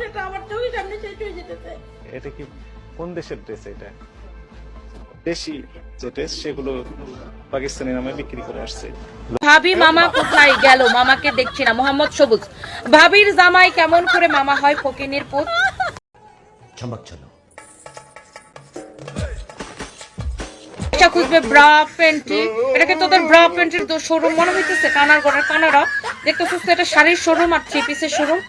ব্যবসাটা আমার চোখের সামনে শেষ হয়ে যেতেছে এটা কি কোন দেশের ড্রেস এটা? দেশি যে ড্রেস সেগুলো পাকিস্তানি নামে বিক্রি করে আসছে। ভাবি মামা কোথায় গেল? মামাকে দেখছি না। মোহাম্মদ সবুজ। ভাবির জামাই কেমন করে মামা হয় ফকিনের পুত? চমক চলো। খুঁজবে ব্রা প্যান্টি এটাকে তোদের ব্রা প্যান্টির শোরুম মনে হইতেছে কানার গড়ের কানারা দেখতেছিস তো এটা শাড়ির শোরুম আর থ্রি পিসের শোরুম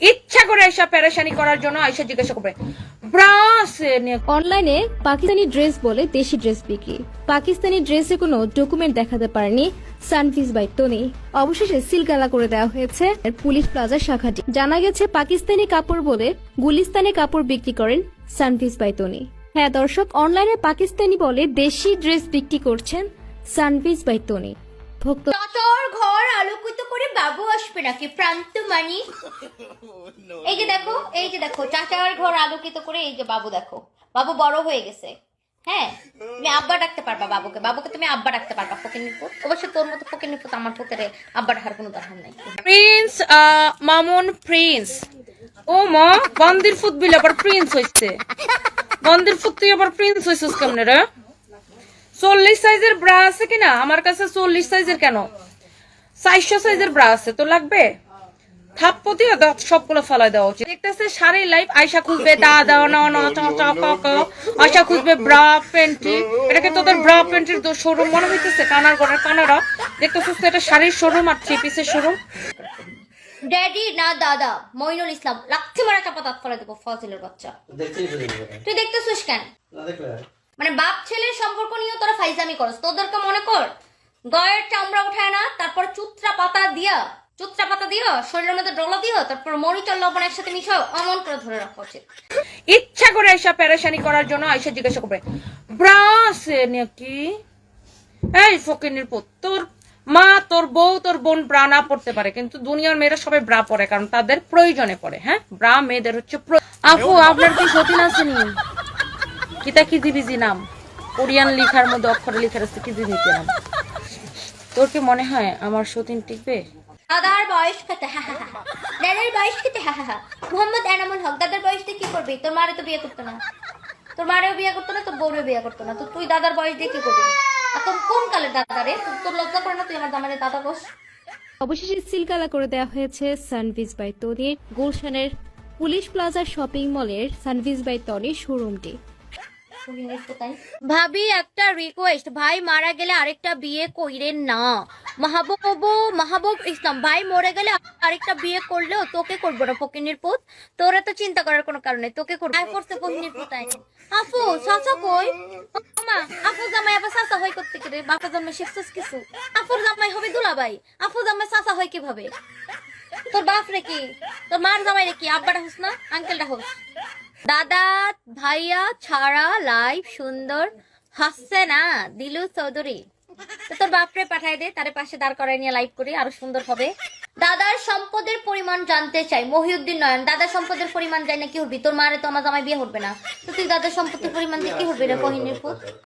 ইচ্ছা করে আইসা প্যারেশানি করার জন্য আইসা জিজ্ঞাসা করবে অনলাইনে পাকিস্তানি ড্রেস বলে দেশি ড্রেস বিক্রি। পাকিস্তানি ড্রেসে কোনো ডকুমেন্ট দেখাতে পারেনি সানফিস বাই টনি। অবশেষে সিলগালা করে দেওয়া হয়েছে পুলিশ প্লাজার শাখাটি জানা গেছে পাকিস্তানি কাপড় বলে গুলিস্তানি কাপড় বিক্রি করেন সানফিস বাই টনি। হ্যাঁ দর্শক অনলাইনে পাকিস্তানি বলে দেশি ড্রেস বিক্রি করছেন সানফিস বাই টনি। ভক্ত ঘর আলোকিত বাবু আসবে নাকি? প্রান্ত মানি। এই যে দেখো এই যে দেখো চাচার ঘর আলোকিত করে এই যে বাবু দেখো। বাবু বড় হয়ে গেছে। হ্যাঁ? তুমি আব্বা ডাকতে পারবা বাবুকে। বাবুকে তুমি আব্বা ডাকতে পারবা ফকির পুত অবশ্য তোর মতো ফকির পুত আমার পুতের আব্বা ডাকার কোনো দরকার নাই। প্রিন্স আহ, মামুন প্রিন্স ও মা বন্দির ফুট বিল আবার প্রিন্স হইছে। বন্দির ফুট তুই আবার প্রিন্স হইছিস কেমনে রে? চল্লিশ সাইজের ব্রা আছে কিনা? আমার কাছে চল্লিশ সাইজের কেন? চারশো সাইজের ব্রা আছে তো লাগবে? থাপ্পতি দাঁত সবগুলো ফালাই দেওয়া উচিত। দেখতেছে শাড়ি লাইফ আয়সা খুঁজবে দা দাও না না চা চা কা কা। আয়সা খুঁজবে ব্রা প্যান্টি এটাকে তোদের ব্রা প্যান্টির শোরুম মনে হইতেছে কানার গড়ের কানারা দেখতেছিস এটা শাড়ির শোরুম আর থ্রি পিসের শোরুম ড্যাডি না দাদা মইনুল ইসলাম লাচ্ছি মারা চাপা দাঁত ফেলে দেবো ফজিলের বাচ্চা। তুই দেখতেছিস কেন? মানে বাপ ছেলের সম্পর্ক নিয়ে তোরা ফাইজামি করস তোদেরকে মনে কর। গয়ের চামড়া উঠায় না তারপর চুত্রা পাতা দিয়া চুত্রা পাতা দিও শরীরের মধ্যে ডলা দিও তারপর মরিচ আর লবণ একসাথে মিশাও অমন করে ধরে রাখা উচিত। ইচ্ছা করে আইসা প্যারেশানি করার জন্য আইসা জিজ্ঞাসা করবে ব্রা আছে নাকি এই ফকিনের পুত তোর মা তোর বউ তোর বোন ব্রা না পড়তে পারে কিন্তু দুনিয়ার মেয়েরা সবাই ব্রা পরে কারণ তাদের প্রয়োজনে পড়ে হ্যাঁ? ব্রা মেয়েদের হচ্ছে আপু আপনার কি সতীন আসেনি কিতা কি দিবিজি নাম? কোরিয়ান লিখার মধ্যে অক্ষরে লিখে আছে কি দিবি নাম? তোর কি মনে হয় আমার সতীন টিকবে? দাদার বয়স কত? দাদার বয়স কত? মোহাম্মদ এনামুল হক দাদার বয়স দিয়ে কি করবি? তোর মারে তো বিয়ে করতো না। তোর মারেও বিয়ে করতো না তোর বউরেও বিয়ে করতো না। তো তুই দাদার বয়স দিয়ে কি করবি? আর তোর কোন কালের দাদা রে? তোর- তোর লজ্জা করে না তুই আমার দামারে দাদা বস? অবশেষে সিলগালা করে দেওয়া হয়েছে সানভিজ বাই তনির গুলশানের পুলিশ প্লাজা শপিং মলের সানভিজ বাই তনির শোরুমটি। ভাবি, একটা রিকোয়েস্ট ভাই মারা গেলে আরেকটা বিয়ে কইরেন না। মাহবুব মাহবুব ইসলাম, ভাই মরে গেলে আরেকটা বিয়ে করলেও তোকে করব না, ফকিনির পুত। তোরা তো চিন্তা করার কোনো কারণে তোকে করতে ফকিনির আফু সাসা কই? মা, আফু জামাই আবার সাসা হয় করতে বাপা জন্মে শিখছিস কিছু? আফুর জামাই হবে আফু জামাই সাসা হয় কীভাবে? তোর বাপ রে কি? তোর মার জামাই রে কি? আব্বাটা হোস না? আঙ্কেলটা হোস? দাদা, ভাইয়া, ছাড়া লাইভ সুন্দর। হাসছে না দিলু চৌধুরী। তো তোর বাপরে পাঠাই দে, তার পাশে দাঁড় করাই নিয়ে লাইভ করি, আরও সুন্দর হবে। দাদার সম্পদের পরিমাণ জানতে চাই, মহিউদ্দিন নয়ন, দাদার সম্পদের পরিমাণ জানি না কি হবি? তোর মারে তো আমার জামাই বিয়ে হবে না। তো তুই দাদার সম্পত্তির পরিমাণ দিয়ে কি হবি রে কহিনীর পুত